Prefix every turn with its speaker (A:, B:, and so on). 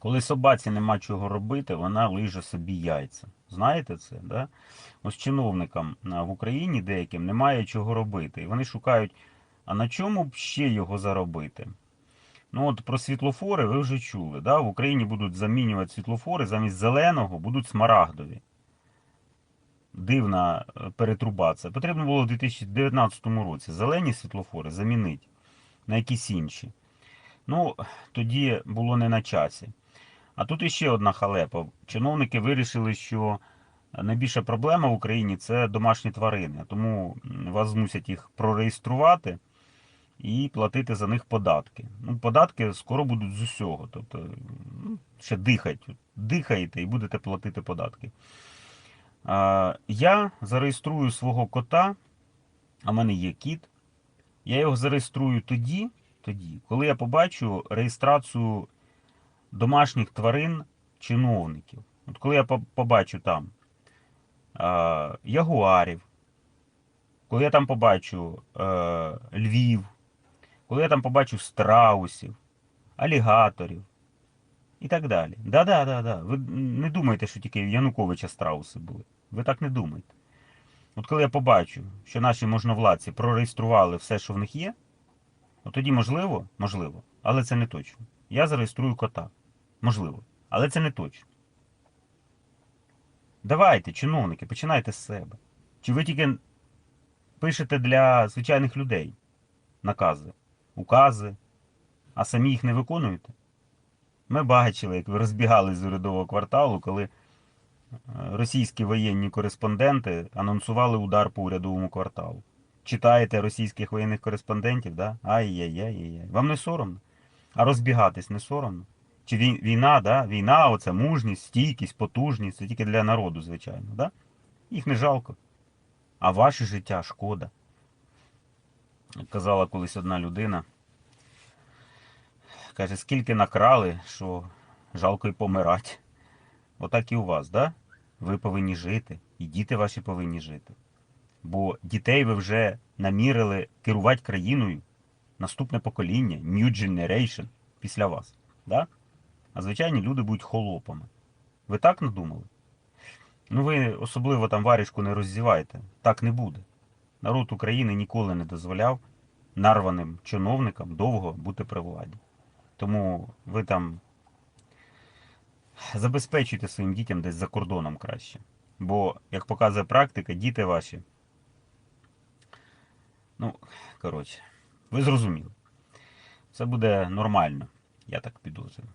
A: Коли собаці нема чого робити, вона лиже собі яйця. Знаєте це? Да? Ось чиновникам в Україні деяким немає чого робити. І вони шукають, а на чому б ще його заробити? Ну от про світлофори ви вже чули. Да? В Україні будуть замінювати світлофори, замість зеленого будуть смарагдові. Дивна е, перетрубація. Потрібно було в 2019 році зелені світлофори замінити на якісь інші. Ну, тоді було не на часі. А тут іще одна халепа. Чиновники вирішили, що найбільша проблема в Україні це домашні тварини. Тому вас змусять їх прореєструвати і платити за них податки. Ну, податки скоро будуть з усього. Тобто, ну, ще дихать. Дихаєте і будете платити податки. Я зареєструю свого кота, а в мене є кіт. Я його зареєструю тоді, тоді, коли я побачу реєстрацію домашніх тварин чиновників. От коли я побачу там а, ягуарів, коли я там побачу е, львів, коли я там побачу страусів, алігаторів і так далі. Да-да, да, да. Ви не думайте, що тільки Януковича страуси були. Ви так не думайте. От коли я побачу, що наші можновладці прореєстрували все, що в них є, от тоді можливо, можливо, але це не точно. Я зареєструю кота. Можливо, але це не точно. Давайте, чиновники, починайте з себе. Чи ви тільки пишете для звичайних людей накази, укази, а самі їх не виконуєте? Ми бачили, як ви розбігали з урядового кварталу, коли е, російські воєнні кореспонденти анонсували удар по урядовому кварталу. Читаєте російських воєнних кореспондентів, да? Ай-яй-яй-яй. Вам не соромно? А розбігатись не соромно? Чи війна, да? Війна, оце мужність, стійкість, потужність, це тільки для народу, звичайно, да? Їх не жалко. А ваше життя шкода. Казала колись одна людина. Каже, скільки накрали, що жалко й помирати. Отак і у вас, да? Ви повинні жити, і діти ваші повинні жити. Бо дітей ви вже намірили керувати країною наступне покоління, New Generation, після вас. Да? А звичайні люди будуть холопами. Ви так надумали? Ну ви особливо там варішку не роззівайте. Так не буде. Народ України ніколи не дозволяв нарваним чиновникам довго бути при владі. Тому ви там забезпечуйте своїм дітям десь за кордоном краще. Бо, як показує практика, діти ваші. Ну, коротше, ви зрозуміли. Це буде нормально, я так підозрюю.